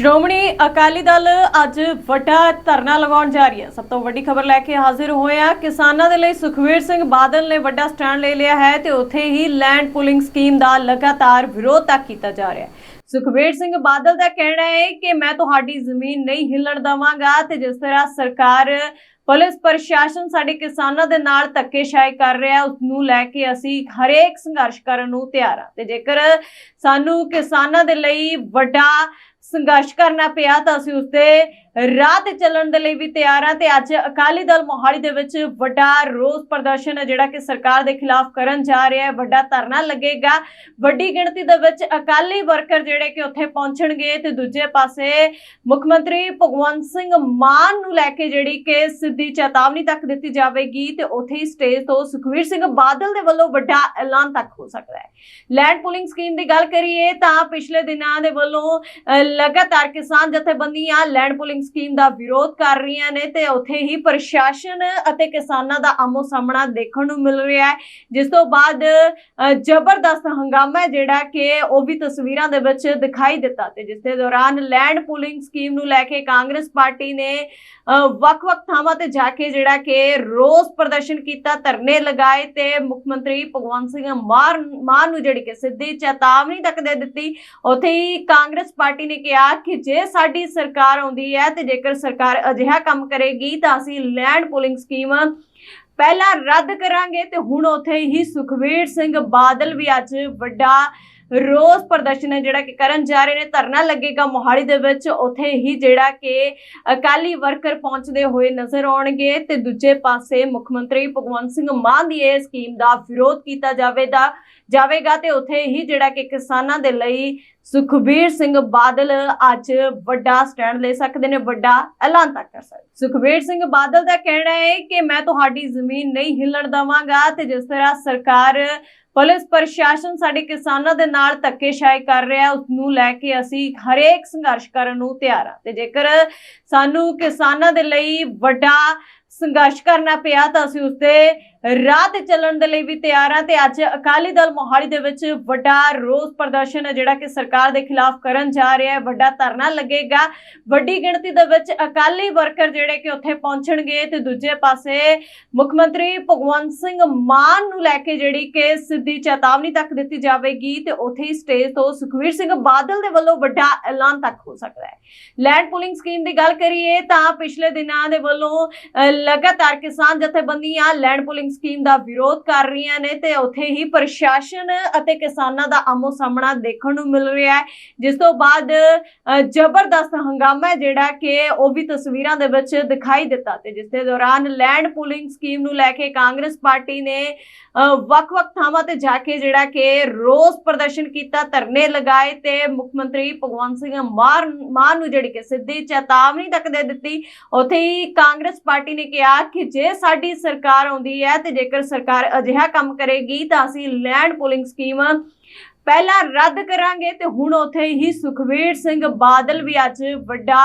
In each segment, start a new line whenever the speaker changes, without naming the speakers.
ਸ਼੍ਰੋਮਣੀ ਅਕਾਲੀ ਦਲ ਅੱਜ ਵੱਡਾ ਧਰਨਾ ਲਗਾਉਣ ਜਾ ਰਹੀ ਹੈ। ਸਭ ਤੋਂ ਵੱਡੀ ਖਬਰ ਲੈ ਕੇ ਹਾਜ਼ਰ ਹੋਏ ਆ। ਕਿਸਾਨਾਂ ਦੇ ਲਈ ਸੁਖਵੀਰ ਸਿੰਘ ਬਾਦਲ ਨੇ ਵੱਡਾ ਸਟੈਂਡ ਲੈ ਲਿਆ ਹੈ ਤੇ ਉੱਥੇ ਹੀ ਲੈਂਡ ਪੁਲਿੰਗ ਸਕੀਮ ਦਾ ਲਗਾਤਾਰ ਵਿਰੋਧ ਤੱਕ ਕੀਤਾ ਜਾ ਰਿਹਾ ਹੈ। ਸੁਖਵੀਰ ਸਿੰਘ ਬਾਦਲ ਦਾ ਕਹਿਣਾ ਹੈ ਕਿ ਮੈਂ ਤੁਹਾਡੀ ਜ਼ਮੀਨ ਨਹੀਂ ਹਿੱਲਣ ਦਵਾਂਗਾ ਤੇ ਜਿਸ ਤਰ੍ਹਾਂ ਸਰਕਾਰ, ਪੁਲਿਸ, ਪ੍ਰਸ਼ਾਸਨ ਸਾਡੇ ਕਿਸਾਨਾਂ ਦੇ ਨਾਲ ਧੱਕੇਸ਼ਾਹੀ ਕਰ ਰਿਹਾ ਉਸ ਨੂੰ ਲੈ ਕੇ ਅਸੀਂ ਹਰੇਕ ਸੰਘਰਸ਼ ਕਰਨ ਨੂੰ ਤਿਆਰ ਹਾਂ। ਤੇ ਜੇਕਰ ਸਾਨੂੰ ਕਿਸਾਨਾਂ ਦੇ ਲਈ ਵੱਡਾ ਸੰਘਰਸ਼ ਕਰਨਾ ਪਿਆ ਤਾਂ ਅਸੀਂ ਉਸਦੇ ਤੇ ਰਾਹ ਤੇ ਚੱਲਣ ਦੇ ਲਈ ਵੀ ਤਿਆਰ ਆ ਤੇ ਅੱਜ ਅਕਾਲੀ ਦਲ ਮੋਹਾਲੀ ਦੇ ਵਿੱਚ ਵੱਡਾ ਰੋਸ ਪ੍ਰਦਰਸ਼ਨ ਹੈ ਜਿਹੜਾ ਕਿ ਸਰਕਾਰ ਦੇ ਖਿਲਾਫ ਕਰਨ ਜਾ ਰਿਹਾ ਹੈ। ਵੱਡਾ ਧਰਨਾ ਲੱਗੇਗਾ। ਵੱਡੀ ਗਿਣਤੀ ਦੇ ਵਿੱਚ ਅਕਾਲੀ ਵਰਕਰ ਜਿਹੜੇ ਕਿ ਉੱਥੇ ਪਹੁੰਚਣਗੇ ਤੇ ਦੂਜੇ ਪਾਸੇ ਮੁੱਖ ਮੰਤਰੀ ਭਗਵੰਤ ਸਿੰਘ ਮਾਨ ਨੂੰ ਲੈ ਕੇ ਜਿਹੜੀ ਕਿ ਸਿੱਧੀ ਚੇਤਾਵਨੀ ਤੱਕ ਦਿੱਤੀ ਜਾਵੇਗੀ ਤੇ ਉੱਥੇ ਹੀ ਸਟੇਜ ਤੋਂ ਸੁਖਵੀਰ ਸਿੰਘ ਬਾਦਲ ਦੇ ਵੱਲੋਂ ਵੱਡਾ ਐਲਾਨ ਤੱਕ ਹੋ ਸਕਦਾ ਹੈ। ਲੈਂਡ ਪੁਲਿੰਗ ਸਕੀਮ ਦੀ ਗੱਲ ਕਰੀਏ ਤਾਂ ਪਿਛਲੇ ਦਿਨਾਂ ਦੇ ਵੱਲੋਂ ਅਹ, ਲਗਾਤਾਰ ਕਿਸਾਨ ਜਥੇਬੰਦੀਆਂ ਲੈਂਡ ਪੁਲਿੰਗ ਸਕੀਮ ਦਾ ਵਿਰੋਧ ਕਰ ਰਹੀਆਂ ਨੇ ਤੇ ਉੱਥੇ ਹੀ ਪ੍ਰਸ਼ਾਸਨ ਅਤੇ ਕਿਸਾਨਾਂ ਦਾ ਆਮੋ ਸਾਹਮਣਾ ਦੇਖਣ ਨੂੰ ਮਿਲ ਰਿਹਾ ਹੈ। ਜਿਸ ਤੋਂ ਬਾਅਦ ਜ਼ਬਰਦਸਤ ਹੰਗਾਮਾ ਜਿਹੜਾ ਕਿ ਉਹ ਵੀ ਤਸਵੀਰਾਂ ਦੇ ਵਿੱਚ ਦਿਖਾਈ ਦਿੱਤਾ ਤੇ ਜਿਸ ਦੇ ਦੌਰਾਨ ਲੈਂਡ ਪੁਲਿੰਗ ਸਕੀਮ ਨੂੰ ਲੈ ਕੇ ਕਾਂਗਰਸ ਪਾਰਟੀ ਨੇ ਅਹ, ਵੱਖ-ਵੱਖ ਥਾਵਾਂ ਤੇ ਜਾ ਕੇ ਜਿਹੜਾ ਕਿ ਰੋਸ ਪ੍ਰਦਰਸ਼ਨ ਕੀਤਾ ਧਰਨੇ ਲਗਾਏ ਤੇ ਮੁੱਖ ਮੰਤਰੀ ਭਗਵੰਤ ਸਿੰਘ ਮਾਨ ਮਾਨ ਨੂੰ ਜਿਹੜੀ ਕਿ ਸਿੱਧੀ ਚੇਤਾਵਨੀ ਤੱਕ ਦੇ ਦਿੱਤੀ। ਉੱਥੇ ਹੀ ਕਾਂਗਰਸ ਪਾਰਟੀ ਨੇ ਕਿਹਾ ਕਿ ਜੇ ਸਾਡੀ ਸਰਕਾਰ ਆਉਂਦੀ ਹੈ ਤੇ ਜੇਕਰ ਸਰਕਾਰ ਅਜਿਹਾ ਕੰਮ ਕਰੇਗੀ ਤਾਂ ਅਸੀਂ ਲੈਂਡ ਪੁਲਿੰਗ ਸਕੀਮ ਪਹਿਲਾਂ ਰੱਦ ਕਰਾਂਗੇ ਤੇ ਹੁਣ ਉੱਥੇ ਹੀ ਸੁਖਵੀਰ ਸਿੰਘ ਬਾਦਲ ਵੀ ਅੱਜ ਵੱਡਾ ਰੋਸ ਪ੍ਰਦਰਸ਼ਨ ਹੈ ਜਿਹੜਾ ਕਿ ਕਰਨ ਜਾ ਰਹੇ ਨੇ, ਧਰਨਾ ਲੱਗੇਗਾ ਮੋਹਾਲੀ ਦੇ ਵਿੱਚ, ਉੱਥੇ ਹੀ ਜਿਹੜਾ ਕਿ ਅਕਾਲੀ ਵਰਕਰ ਪਹੁੰਚਦੇ ਹੋਏ ਨਜ਼ਰ ਆਉਣਗੇ ਤੇ ਦੂਜੇ ਪਾਸੇ ਮੁੱਖ ਮੰਤਰੀ ਭਗਵੰਤ ਸਿੰਘ ਮਾਨ ਦੀ ਇਹ ਸਕੀਮ ਦਾ ਵਿਰੋਧ ਕੀਤਾ ਜਾਵੇਗਾ ਜਾਵੇਗਾ ਤੇ ਉੱਥੇ ਹੀ ਜਿਹੜਾ ਕਿ ਕਿਸਾਨਾਂ ਦੇ ਲਈ ਸੁਖਬੀਰ ਸਿੰਘ ਬਾਦਲ ਅੱਜ ਵੱਡਾ ਸਟੈਂਡ ਲੈ ਸਕਦੇ ਨੇ, ਵੱਡਾ ਐਲਾਨ ਤੱਕ ਕਰ ਸਕਦੇ ਸੁਖਬੀਰ ਸਿੰਘ ਬਾਦਲ ਦਾ ਕਹਿਣਾ ਹੈ ਕਿ ਮੈਂ ਤੁਹਾਡੀ ਜ਼ਮੀਨ ਨਹੀਂ ਹਿੱਲਣ ਦਵਾਂਗਾ ਤੇ ਜਿਸ ਤਰ੍ਹਾਂ ਸਰਕਾਰ ਪੁਲਿਸ ਪ੍ਰਸ਼ਾਸਨ ਸਾਡੇ ਕਿਸਾਨਾਂ ਦੇ ਨਾਲ ਧੱਕੇਸ਼ਾਹੀ ਕਰ ਰਿਹਾ ਉਸ ਨੂੰ ਲੈ ਕੇ ਅਸੀਂ ਹਰੇਕ ਸੰਘਰਸ਼ ਕਰਨ ਨੂੰ ਤਿਆਰ ਹਾਂ। ਤੇ ਜੇਕਰ ਸਾਨੂੰ ਕਿਸਾਨਾਂ ਦੇ ਲਈ ਵੱਡਾ ਸੰਘਰਸ਼ ਕਰਨਾ ਪਿਆ ਤਾਂ ਅਸੀਂ ਉਸ ਤੇ ਰਾਹ ਤੇ ਚੱਲਣ ਦੇ ਲਈ ਵੀ ਤਿਆਰ ਆ ਤੇ ਅੱਜ ਅਕਾਲੀ ਦਲ ਮੋਹਾਲੀ ਦੇ ਵਿੱਚ ਵੱਡਾ ਰੋਸ ਪ੍ਰਦਰਸ਼ਨ ਹੈ ਜਿਹੜਾ ਕਿ ਸਰਕਾਰ ਦੇ ਖਿਲਾਫ ਕਰਨ ਜਾ ਰਿਹਾ ਹੈ। ਵੱਡਾ ਧਰਨਾ ਲੱਗੇਗਾ। ਵੱਡੀ ਗਿਣਤੀ ਦੇ ਵਿੱਚ ਅਕਾਲੀ ਵਰਕਰ ਜਿਹੜੇ ਕਿ ਉੱਥੇ ਪਹੁੰਚਣਗੇ ਤੇ ਦੂਜੇ ਪਾਸੇ ਮੁੱਖ ਮੰਤਰੀ ਭਗਵੰਤ ਸਿੰਘ ਮਾਨ ਨੂੰ ਲੈ ਕੇ ਜਿਹੜੀ ਕਿ ਸਿੱਧੀ ਚੇਤਾਵਨੀ ਤੱਕ ਦਿੱਤੀ ਜਾਵੇਗੀ ਤੇ ਉੱਥੇ ਹੀ ਸਟੇਜ ਤੋਂ ਸੁਖਵੀਰ ਸਿੰਘ ਬਾਦਲ ਦੇ ਵੱਲੋਂ ਵੱਡਾ ਐਲਾਨ ਤੱਕ ਹੋ ਸਕਦਾ ਹੈ। ਲੈਂਡ ਪੁਲਿੰਗ ਸਕੀਮ ਦੀ ਗੱਲ ਕਰੀਏ ਤਾਂ ਪਿਛਲੇ ਦਿਨਾਂ ਦੇ ਵੱਲੋਂ ਅਹ, ਲਗਾਤਾਰ ਕਿਸਾਨ ਜਥੇਬੰਦੀਆਂ ਲੈਂਡ ਪੁਲਿੰਗ ਸਕੀਮ ਦਾ ਵਿਰੋਧ ਕਰ ਰਹੀਆਂ ਨੇ ਤੇ ਉੱਥੇ ਹੀ ਪ੍ਰਸ਼ਾਸਨ ਅਤੇ ਕਿਸਾਨਾਂ ਦਾ ਆਮੋ ਸਾਹਮਣਾ ਦੇਖਣ ਨੂੰ ਮਿਲ ਰਿਹਾ ਹੈ। ਜਿਸ ਤੋਂ ਬਾਅਦ ਜ਼ਬਰਦਸਤ ਹੰਗਾਮਾ ਜਿਹੜਾ ਕਿ ਉਹ ਵੀ ਤਸਵੀਰਾਂ ਦੇ ਵਿੱਚ ਦਿਖਾਈ ਦਿੱਤਾ ਤੇ ਜਿਸ ਦੇ ਦੌਰਾਨ ਲੈਂਡ ਪੁਲਿੰਗ ਸਕੀਮ ਨੂੰ ਲੈ ਕੇ ਕਾਂਗਰਸ ਪਾਰਟੀ ਨੇ ਅਹ, ਵੱਖ-ਵੱਖ ਥਾਵਾਂ ਤੇ ਜਾ ਕੇ ਜਿਹੜਾ ਕਿ ਰੋਸ ਪ੍ਰਦਰਸ਼ਨ ਕੀਤਾ ਧਰਨੇ ਲਗਾਏ ਤੇ ਮੁੱਖ ਮੰਤਰੀ ਭਗਵੰਤ ਸਿੰਘ ਮਾਨ ਮਾਨ ਨੂੰ ਜਿਹੜੀ ਕਿ ਸਿੱਧੀ ਚੇਤਾਵਨੀ ਤੱਕ ਦੇ ਦਿੱਤੀ। ਉੱਥੇ ਹੀ ਕਾਂਗਰਸ ਪਾਰਟੀ ਨੇ ਕਿਹਾ ਕਿ ਜੇ ਸਾਡੀ ਸਰਕਾਰ ਆਉਂਦੀ ਹੈ ਤੇ ਜੇਕਰ ਸਰਕਾਰ ਅਜਿਹਾ ਕੰਮ ਕਰੇਗੀ ਤਾਂ ਅਸੀਂ ਲੈਂਡ ਪੁਲਿੰਗ ਸਕੀਮ ਪਹਿਲਾਂ ਰੱਦ ਕਰਾਂਗੇ ਤੇ ਹੁਣ ਉੱਥੇ ਹੀ ਸੁਖਵੀਰ ਸਿੰਘ ਬਾਦਲ ਵੀ ਅੱਜ ਵੱਡਾ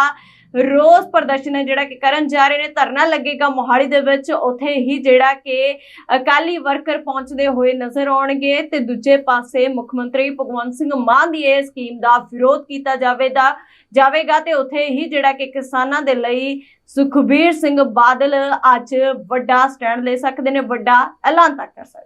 ਰੋਸ ਪ੍ਰਦਰਸ਼ਨ ਹੈ ਜਿਹੜਾ ਕਿ ਕਰਨ ਜਾ ਰਹੇ ਨੇ, ਧਰਨਾ ਲੱਗੇਗਾ ਮੋਹਾਲੀ ਦੇ ਵਿੱਚ, ਉੱਥੇ ਹੀ ਜਿਹੜਾ ਕਿ ਅਕਾਲੀ ਵਰਕਰ ਪਹੁੰਚਦੇ ਹੋਏ ਨਜ਼ਰ ਆਉਣਗੇ ਤੇ ਦੂਜੇ ਪਾਸੇ ਮੁੱਖ ਮੰਤਰੀ ਭਗਵੰਤ ਸਿੰਘ ਮਾਨ ਦੀ ਇਹ ਸਕੀਮ ਦਾ ਵਿਰੋਧ ਕੀਤਾ ਜਾਵੇਗਾ ਜਾਵੇਗਾ ਤੇ ਉੱਥੇ ਹੀ ਜਿਹੜਾ ਕਿ ਕਿਸਾਨਾਂ ਦੇ ਲਈ ਸੁਖਬੀਰ ਸਿੰਘ ਬਾਦਲ ਅੱਜ ਵੱਡਾ ਸਟੈਂਡ ਲੈ ਸਕਦੇ ਨੇ, ਵੱਡਾ ਐਲਾਨ ਤੱਕ ਕਰ ਸਕਦੇ